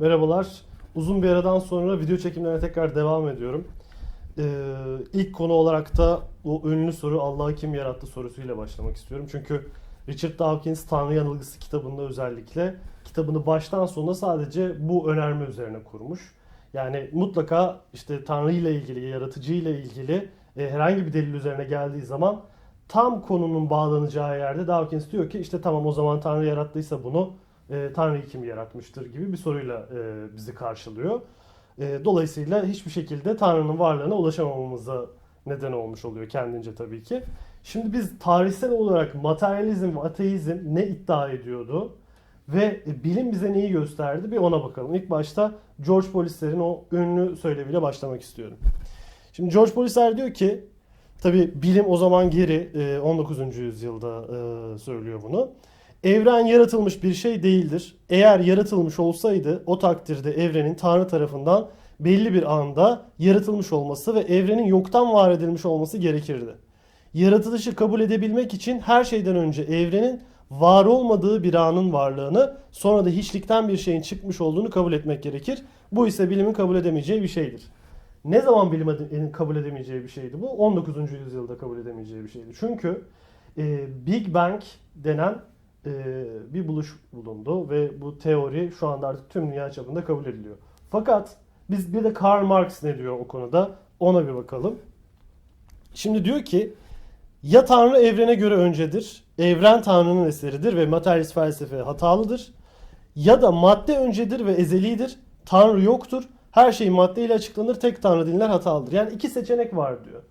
Merhabalar. Uzun bir aradan sonra video çekimlerine tekrar devam ediyorum. Ee, ilk konu olarak da o ünlü soru Allah'ı kim yarattı sorusuyla başlamak istiyorum. Çünkü Richard Dawkins Tanrı Yanılgısı kitabında özellikle kitabını baştan sona sadece bu önerme üzerine kurmuş. Yani mutlaka işte Tanrı ile ilgili, yaratıcı ile ilgili e, herhangi bir delil üzerine geldiği zaman tam konunun bağlanacağı yerde Dawkins diyor ki işte tamam o zaman Tanrı yarattıysa bunu e, Tanrı'yı kim yaratmıştır gibi bir soruyla e, bizi karşılıyor. E, dolayısıyla hiçbir şekilde Tanrı'nın varlığına ulaşamamamıza neden olmuş oluyor kendince tabii ki. Şimdi biz tarihsel olarak materyalizm ve ateizm ne iddia ediyordu ve e, bilim bize neyi gösterdi bir ona bakalım. İlk başta George Polisler'in o ünlü söyleviyle başlamak istiyorum. Şimdi George Polisler diyor ki Tabi bilim o zaman geri e, 19. yüzyılda e, söylüyor bunu. Evren yaratılmış bir şey değildir. Eğer yaratılmış olsaydı o takdirde evrenin Tanrı tarafından belli bir anda yaratılmış olması ve evrenin yoktan var edilmiş olması gerekirdi. Yaratılışı kabul edebilmek için her şeyden önce evrenin var olmadığı bir anın varlığını sonra da hiçlikten bir şeyin çıkmış olduğunu kabul etmek gerekir. Bu ise bilimin kabul edemeyeceği bir şeydir. Ne zaman bilim ede- kabul edemeyeceği bir şeydi bu? 19. yüzyılda kabul edemeyeceği bir şeydi. Çünkü e, Big Bang denen e, bir buluş bulundu ve bu teori şu anda artık tüm dünya çapında kabul ediliyor. Fakat biz bir de Karl Marx ne diyor o konuda ona bir bakalım. Şimdi diyor ki ya Tanrı evrene göre öncedir, evren Tanrı'nın eseridir ve materyalist felsefe hatalıdır. Ya da madde öncedir ve ezelidir, Tanrı yoktur, her şey maddeyle açıklanır, tek Tanrı dinler hatalıdır. Yani iki seçenek var diyor.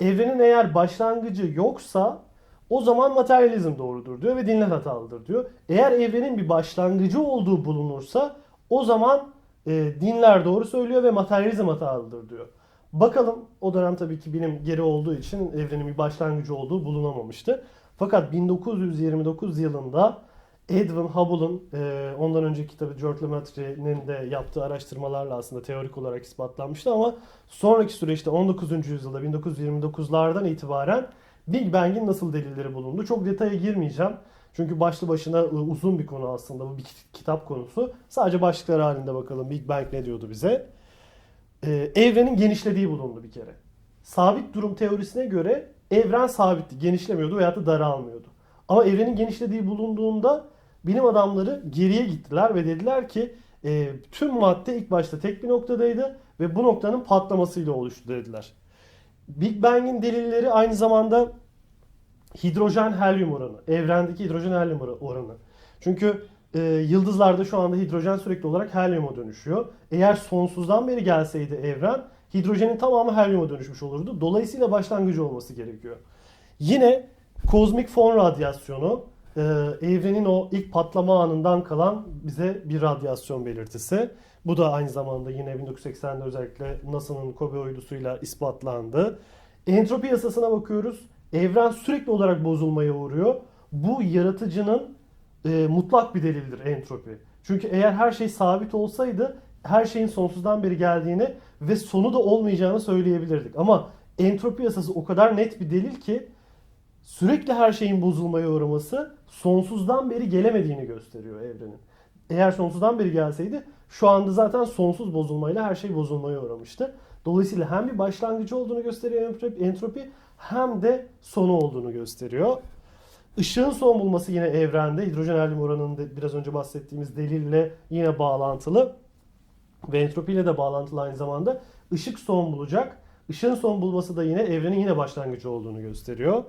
Evrenin eğer başlangıcı yoksa o zaman materyalizm doğrudur diyor ve dinler hatalıdır diyor. Eğer evrenin bir başlangıcı olduğu bulunursa o zaman e, dinler doğru söylüyor ve materyalizm hatalıdır diyor. Bakalım o dönem tabii ki bilim geri olduğu için evrenin bir başlangıcı olduğu bulunamamıştı. Fakat 1929 yılında Edwin Hubble'ın e, ondan önceki kitabı George Lemaitre'nin de yaptığı araştırmalarla aslında teorik olarak ispatlanmıştı ama sonraki süreçte 19. yüzyılda 1929'lardan itibaren Big Bang'in nasıl delilleri bulundu? Çok detaya girmeyeceğim. Çünkü başlı başına e, uzun bir konu aslında bu bir kitap konusu. Sadece başlıklar halinde bakalım Big Bang ne diyordu bize? Ee, evrenin genişlediği bulundu bir kere. Sabit durum teorisine göre evren sabitti, genişlemiyordu veyahut da daralmıyordu. Ama evrenin genişlediği bulunduğunda bilim adamları geriye gittiler ve dediler ki e, tüm madde ilk başta tek bir noktadaydı ve bu noktanın patlamasıyla oluştu dediler. Big Bang'in delilleri aynı zamanda hidrojen helyum oranı, evrendeki hidrojen helyum oranı. Çünkü e, yıldızlarda şu anda hidrojen sürekli olarak helyuma dönüşüyor. Eğer sonsuzdan beri gelseydi evren hidrojenin tamamı helyuma dönüşmüş olurdu. Dolayısıyla başlangıcı olması gerekiyor. Yine kozmik fon radyasyonu e, evrenin o ilk patlama anından kalan bize bir radyasyon belirtisi. Bu da aynı zamanda yine 1980'de özellikle NASA'nın Kobe uydusuyla ispatlandı. Entropi yasasına bakıyoruz. Evren sürekli olarak bozulmaya uğruyor. Bu yaratıcının e, mutlak bir delildir entropi. Çünkü eğer her şey sabit olsaydı her şeyin sonsuzdan beri geldiğini ve sonu da olmayacağını söyleyebilirdik. Ama entropi yasası o kadar net bir delil ki sürekli her şeyin bozulmaya uğraması sonsuzdan beri gelemediğini gösteriyor evrenin. Eğer sonsuzdan beri gelseydi şu anda zaten sonsuz bozulmayla her şey bozulmaya uğramıştı. Dolayısıyla hem bir başlangıcı olduğunu gösteriyor entropi, hem de sonu olduğunu gösteriyor. Işığın son bulması yine evrende. Hidrojen helyum oranının biraz önce bahsettiğimiz delille yine bağlantılı. Ve entropiyle de bağlantılı aynı zamanda. Işık son bulacak. Işığın son bulması da yine evrenin yine başlangıcı olduğunu gösteriyor.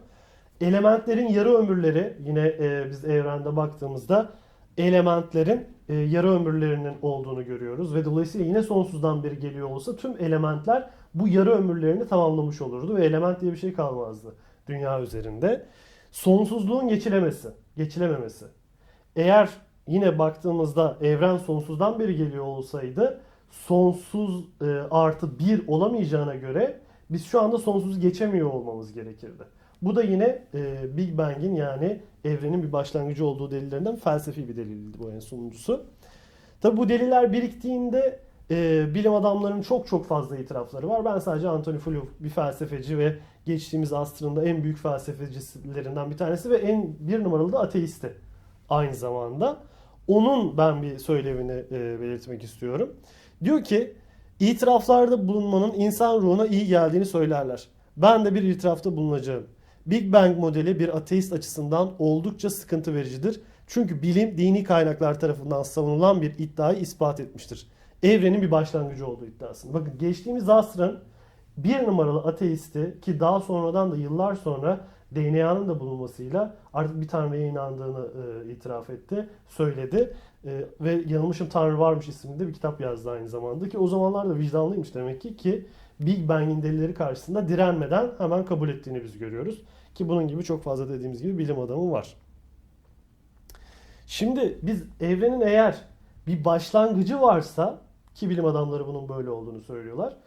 Elementlerin yarı ömürleri yine e, biz evrende baktığımızda elementlerin e, yarı ömürlerinin olduğunu görüyoruz ve dolayısıyla yine sonsuzdan beri geliyor olsa tüm elementler bu yarı ömürlerini tamamlamış olurdu ve element diye bir şey kalmazdı dünya üzerinde. Sonsuzluğun geçilemesi, geçilememesi. Eğer yine baktığımızda evren sonsuzdan beri geliyor olsaydı sonsuz e, artı bir olamayacağına göre biz şu anda sonsuz geçemiyor olmamız gerekirdi. Bu da yine e, Big Bang'in yani evrenin bir başlangıcı olduğu delillerinden felsefi bir delildi bu en sonuncusu. Tabi bu deliller biriktiğinde e, bilim adamlarının çok çok fazla itirafları var. Ben sadece Anthony Flew bir felsefeci ve geçtiğimiz asrın da en büyük felsefecilerinden bir tanesi ve en bir numaralı da ateisti aynı zamanda. Onun ben bir söylevini e, belirtmek istiyorum. Diyor ki itiraflarda bulunmanın insan ruhuna iyi geldiğini söylerler. Ben de bir itirafta bulunacağım. Big Bang modeli bir ateist açısından oldukça sıkıntı vericidir. Çünkü bilim dini kaynaklar tarafından savunulan bir iddiayı ispat etmiştir. Evrenin bir başlangıcı olduğu iddiasını. Bakın geçtiğimiz asrın bir numaralı ateisti ki daha sonradan da yıllar sonra DNA'nın da bulunmasıyla artık bir tanrıya inandığını e, itiraf etti, söyledi. E, ve Yanılmışım Tanrı Varmış isimli bir kitap yazdı aynı zamanda ki o zamanlar da vicdanlıymış demek ki ki Big Bang'in delilleri karşısında direnmeden hemen kabul ettiğini biz görüyoruz. Ki bunun gibi çok fazla dediğimiz gibi bilim adamı var. Şimdi biz evrenin eğer bir başlangıcı varsa ki bilim adamları bunun böyle olduğunu söylüyorlar.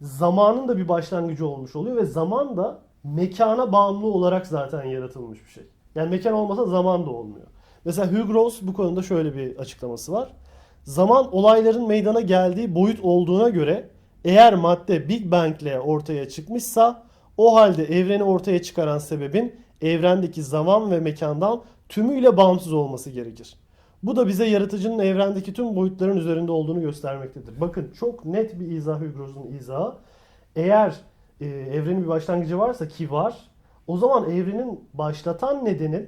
Zamanın da bir başlangıcı olmuş oluyor ve zaman da mekana bağımlı olarak zaten yaratılmış bir şey. Yani mekan olmasa zaman da olmuyor. Mesela Hugh Ross bu konuda şöyle bir açıklaması var. Zaman olayların meydana geldiği boyut olduğuna göre eğer madde Big Bang ile ortaya çıkmışsa o halde evreni ortaya çıkaran sebebin evrendeki zaman ve mekandan tümüyle bağımsız olması gerekir. Bu da bize yaratıcının evrendeki tüm boyutların üzerinde olduğunu göstermektedir. Bakın çok net bir izah Hugh Ross'un izahı. Eğer e, evrenin bir başlangıcı varsa ki var, o zaman evrenin başlatan nedeni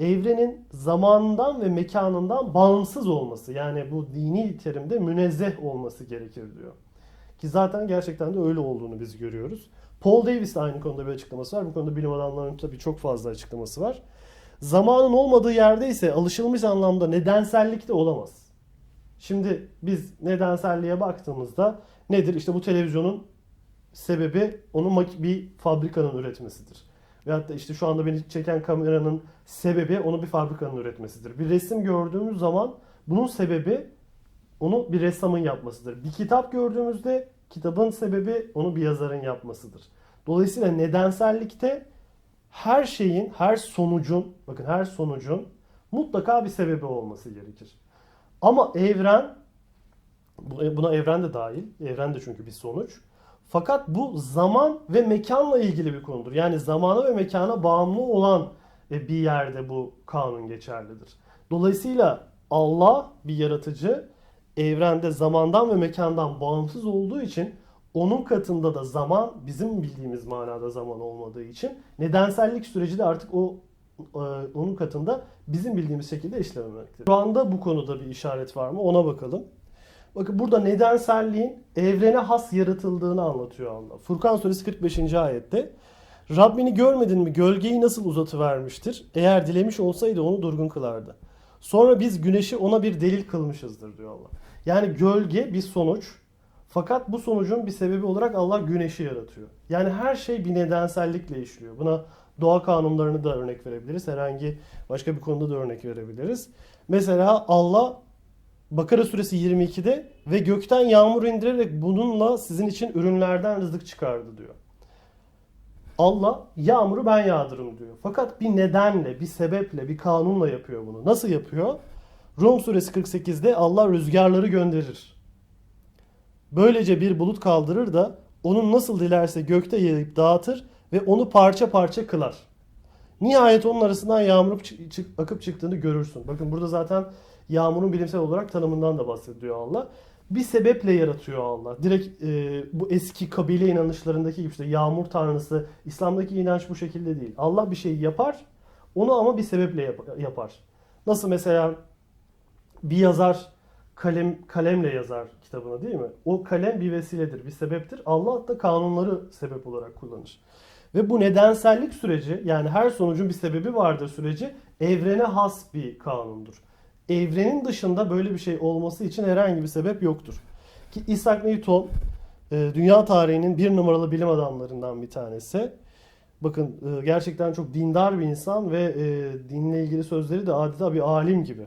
evrenin zamanından ve mekanından bağımsız olması. Yani bu dini terimde münezzeh olması gerekir diyor. Ki zaten gerçekten de öyle olduğunu biz görüyoruz. Paul Davis de aynı konuda bir açıklaması var. Bu konuda bilim adamlarının tabii çok fazla açıklaması var. Zamanın olmadığı yerde ise alışılmış anlamda nedensellik de olamaz. Şimdi biz nedenselliğe baktığımızda nedir? İşte bu televizyonun sebebi mak- bir fabrikanın üretmesidir. Veyahut da işte şu anda beni çeken kameranın sebebi onu bir fabrikanın üretmesidir. Bir resim gördüğümüz zaman bunun sebebi onu bir ressamın yapmasıdır. Bir kitap gördüğümüzde kitabın sebebi onu bir yazarın yapmasıdır. Dolayısıyla nedensellikte her şeyin, her sonucun, bakın her sonucun mutlaka bir sebebi olması gerekir. Ama evren, bu- buna evren de dahil, evren de çünkü bir sonuç. Fakat bu zaman ve mekanla ilgili bir konudur. Yani zamana ve mekana bağımlı olan e, bir yerde bu kanun geçerlidir. Dolayısıyla Allah bir yaratıcı evrende zamandan ve mekandan bağımsız olduğu için onun katında da zaman bizim bildiğimiz manada zaman olmadığı için nedensellik süreci de artık o e, onun katında bizim bildiğimiz şekilde işlememektedir. Şu anda bu konuda bir işaret var mı ona bakalım. Bakın burada nedenselliğin evrene has yaratıldığını anlatıyor Allah. Furkan suresi 45. ayette Rabbini görmedin mi gölgeyi nasıl uzatıvermiştir? Eğer dilemiş olsaydı onu durgun kılardı. Sonra biz güneşi ona bir delil kılmışızdır diyor Allah. Yani gölge bir sonuç. Fakat bu sonucun bir sebebi olarak Allah güneşi yaratıyor. Yani her şey bir nedensellikle işliyor. Buna doğa kanunlarını da örnek verebiliriz. Herhangi başka bir konuda da örnek verebiliriz. Mesela Allah Bakara suresi 22'de ve gökten yağmur indirerek bununla sizin için ürünlerden rızık çıkardı diyor. Allah yağmuru ben yağdırım diyor. Fakat bir nedenle, bir sebeple, bir kanunla yapıyor bunu. Nasıl yapıyor? Rum suresi 48'de Allah rüzgarları gönderir. Böylece bir bulut kaldırır da onun nasıl dilerse gökte yayıp dağıtır ve onu parça parça kılar. Nihayet onun arasından yağmur akıp çıktığını görürsün. Bakın burada zaten yağmurun bilimsel olarak tanımından da bahsediyor Allah. Bir sebeple yaratıyor Allah. Direkt e, bu eski kabile inanışlarındaki gibi işte yağmur tanrısı, İslam'daki inanç bu şekilde değil. Allah bir şeyi yapar, onu ama bir sebeple yap- yapar. Nasıl mesela bir yazar kalem kalemle yazar kitabını değil mi? O kalem bir vesiledir, bir sebeptir. Allah da kanunları sebep olarak kullanır. Ve bu nedensellik süreci yani her sonucun bir sebebi vardır süreci evrene has bir kanundur. Evrenin dışında böyle bir şey olması için herhangi bir sebep yoktur. Ki Isaac Newton e, dünya tarihinin bir numaralı bilim adamlarından bir tanesi. Bakın e, gerçekten çok dindar bir insan ve e, dinle ilgili sözleri de adeta bir alim gibi.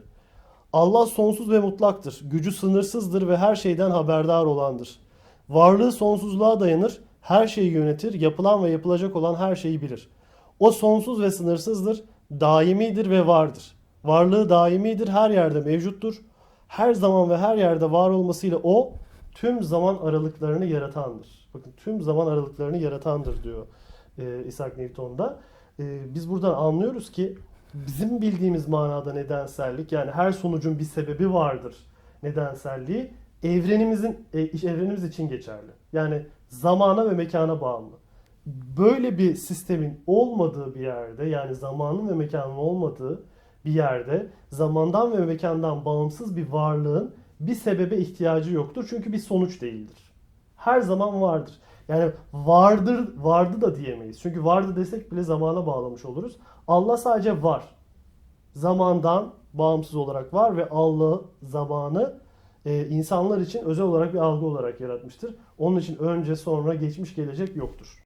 Allah sonsuz ve mutlaktır. Gücü sınırsızdır ve her şeyden haberdar olandır. Varlığı sonsuzluğa dayanır, her şeyi yönetir, yapılan ve yapılacak olan her şeyi bilir. O sonsuz ve sınırsızdır, daimidir ve vardır. Varlığı daimidir, her yerde mevcuttur. Her zaman ve her yerde var olmasıyla o tüm zaman aralıklarını yaratandır. Bakın tüm zaman aralıklarını yaratandır diyor e, Isaac Newton'da. E, biz buradan anlıyoruz ki bizim bildiğimiz manada nedensellik yani her sonucun bir sebebi vardır nedenselliği evrenimizin e, evrenimiz için geçerli. Yani zamana ve mekana bağlı. Böyle bir sistemin olmadığı bir yerde yani zamanın ve mekanın olmadığı bir yerde zamandan ve mekandan bağımsız bir varlığın bir sebebe ihtiyacı yoktur. Çünkü bir sonuç değildir. Her zaman vardır. Yani vardır vardı da diyemeyiz. Çünkü vardı desek bile zamana bağlamış oluruz. Allah sadece var. Zamandan bağımsız olarak var ve Allah zamanı e, insanlar için özel olarak bir algı olarak yaratmıştır. Onun için önce sonra geçmiş gelecek yoktur.